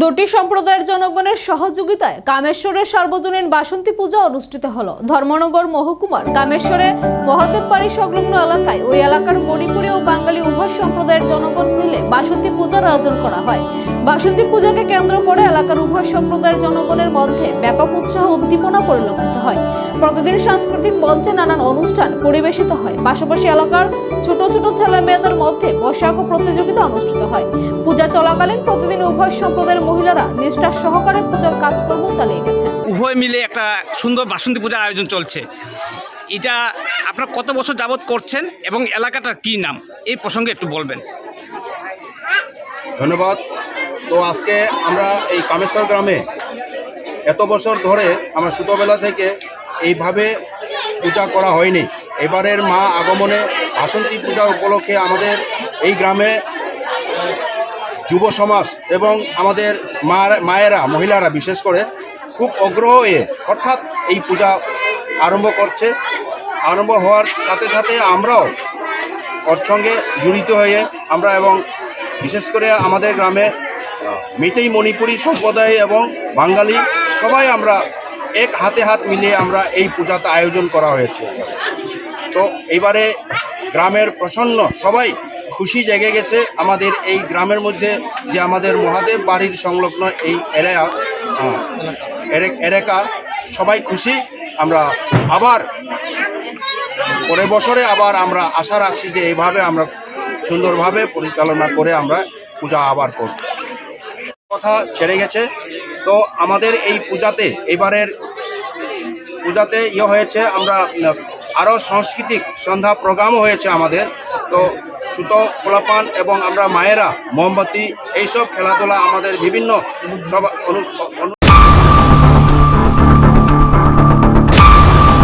দুটি সম্প্রদায়ের জনগণের সহযোগিতায় কামেশ্বরের সার্বজনীন বাসন্তী পূজা অনুষ্ঠিত হলো। ধর্মনগর মহকুমার কামেশ্বরে মহাদেব বাড়ি সংলগ্ন এলাকায় ওই এলাকার মণিপুরী ও বাঙালি উভয় সম্প্রদায়ের জনগণ মিলে বাসন্তী পূজার আয়োজন করা হয়। বাসন্তী পূজাকে কেন্দ্র করে এলাকার উভয় সম্প্রদায়ের জনগণের মধ্যে ব্যাপক উৎসাহ উদ্দীপনা পরিলক্ষিত হয়। প্রতিদিন সাংস্কৃতিক মঞ্চে নানান অনুষ্ঠান পরিবেশিত হয়। পাশাপাশি এলাকার ছোট ছোট ছেলে মেয়েদের মধ্যে বৈশাখ প্রতিযোগিতা অনুষ্ঠিত হয়। পূজা চলাকালীন প্রতিদিন উভয় সম্প্রদায়ের মহিলারা নিষ্ঠার সহকারে পূজার কাজকর্ম চালিয়ে গেছেন। উভয় মিলে একটা সুন্দর বাসন্তী পূজার আয়োজন চলছে। এটা আপনারা কত বছর যাবৎ করছেন এবং এলাকাটার কি নাম? এই প্রসঙ্গে একটু বলবেন। ধন্যবাদ। তো আজকে আমরা এই কামেশ্বর গ্রামে এত বছর ধরে আমরা ছোটোবেলা থেকে এইভাবে পূজা করা হয়নি। এবারের মা আগমনে বাসন্তী পূজা উপলক্ষে আমাদের এই গ্রামে যুব সমাজ এবং আমাদের মায়েরা, মহিলারা বিশেষ করে খুব অগ্রহ হয়ে অর্থাৎ এই পূজা আরম্ভ করছে। আরম্ভ হওয়ার সাথে সাথে আমরাও ওর সঙ্গে জড়িত হয়ে আমরা এবং বিশেষ করে আমাদের গ্রামে মিটেই মণিপুরী সম্প্রদায় এবং বাঙালি সবাই আমরা এক হাতে হাত মিলিয়ে আমরা এই পূজাতে আয়োজন করা হয়েছে। তো এবারে গ্রামের প্রসন্ন সবাই খুশি জেগে গেছে আমাদের এই গ্রামের মধ্যে যে আমাদের মহাদেব বাড়ির সংলগ্ন এই এলাকা এলাকা, সবাই খুশি। আমরা আবার পরের বছরে আবার আমরা আশা রাখছি যে এইভাবে আমরা সুন্দরভাবে পরিচালনা করে আমরা পূজা আবার করব। কথা ছেড়ে গেছে। তো আমাদের এই পূজাতে, এবারের পূজাতে ইয়ে হয়েছে, আমরা, আরও সাংস্কৃতিক সন্ধ্যা প্রোগ্রামও হয়েছে আমাদের। তো সুতো পোলাপান এবং আমরা মায়েরা, মোমবাতি, এইসব খেলাধুলা আমাদের বিভিন্ন সব